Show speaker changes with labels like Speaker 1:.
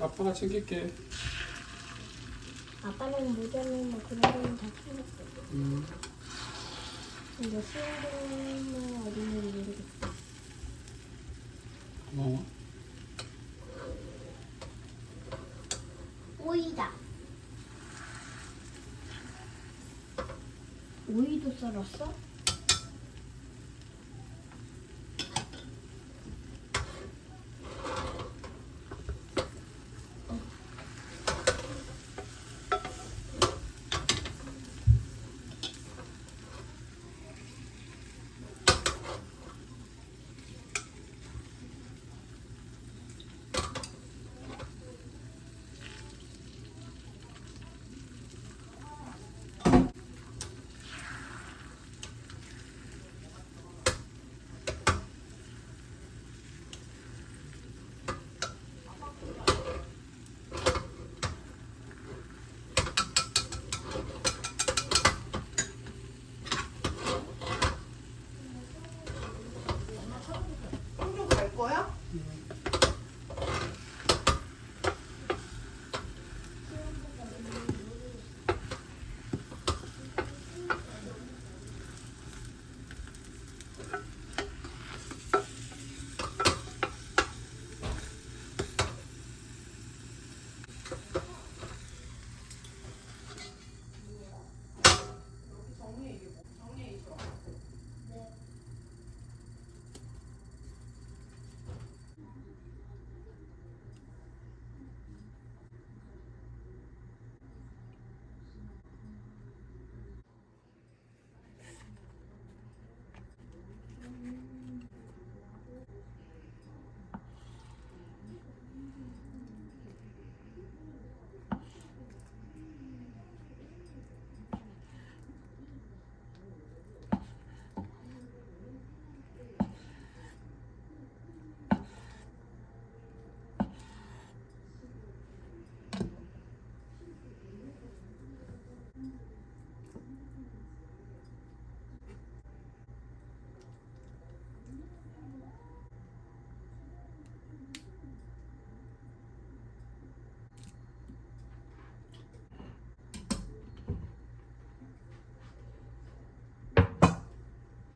Speaker 1: 아빠가 챙길게.
Speaker 2: 아빠는 모자는 뭐 그런 거는 다 챙겼어.
Speaker 1: 음,
Speaker 2: 근데 수영복은 어딘지 모르겠어.
Speaker 1: 고마워.
Speaker 2: 오이다. 오이도 썰었어?